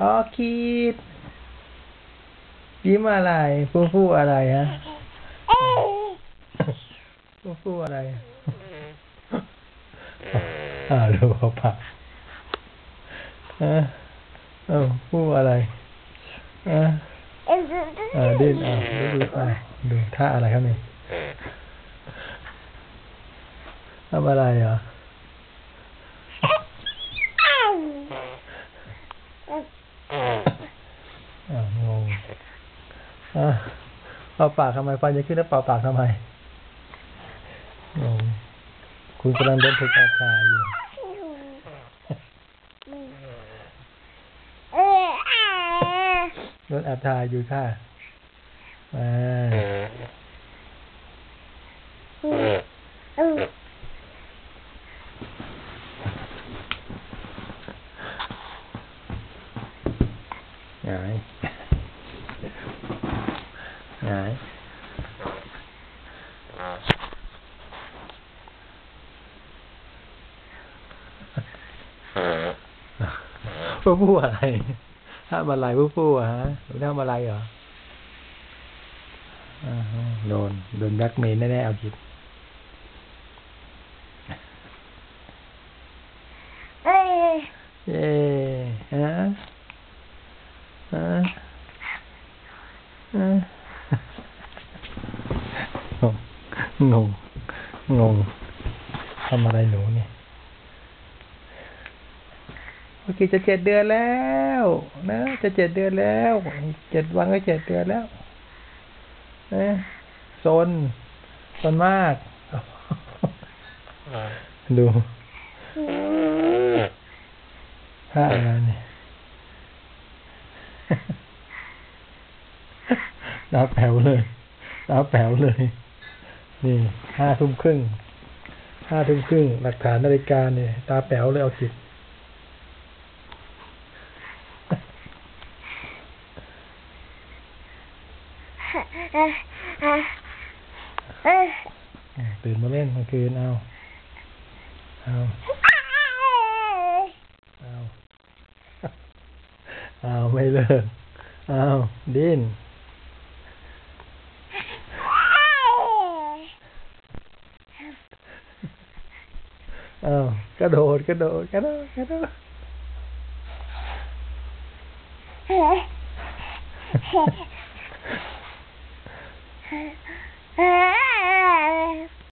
ออคิดยิ้มอะไร ฟูฟูอะไรฮะฟูฟูอะไรอ่าดูเขาปากเออเอ้าฟูอะไรเออเออดิ้นอ่าดูดูอ่าดูท่าอะไรครับเนี่ยทำอะไรเหรออ่างงอะ เป่าปากทำไมฟันจะขึ้นแล้วเป่าปากทำไมงงคุณกำลังโดนถูกแอบถ่ายอยู่โดนแอบถ่ายอยู่ค่ะอ่าหงาย หงายผู้ผู้อะไรทำอะไรผู้ผู้อะฮะหรือทำอะไรเหรออ่าฮะโดน โดนแบล็กเมย์แน่ๆเอาคิดเย้ฮะฮะฮะ งง งงทำอะไรหนูเนี่ยโอเคจะเจ็ดเดือนแล้ว นะ จะเจ็ดเดือนแล้วเจ็ดวันก็เจ็ดเดือนแล้วนะโซนโซนมากดูท่าอะไรเนี่ยตาแป๋วเลยตาแป๋วเลย นี่ห้าทุ่มครึ่งห้าทุ่มครึ่งหลักฐานนาฬิกาเนี่ยตาแป๋วเลยเอาจิตตื่นมาเล่นกลางคืนเอา เอา เอา เอา ไม่เลิก เอา ดิ้น อ้าวกระโดดกระโดดกระโดดกระโดดเฮ้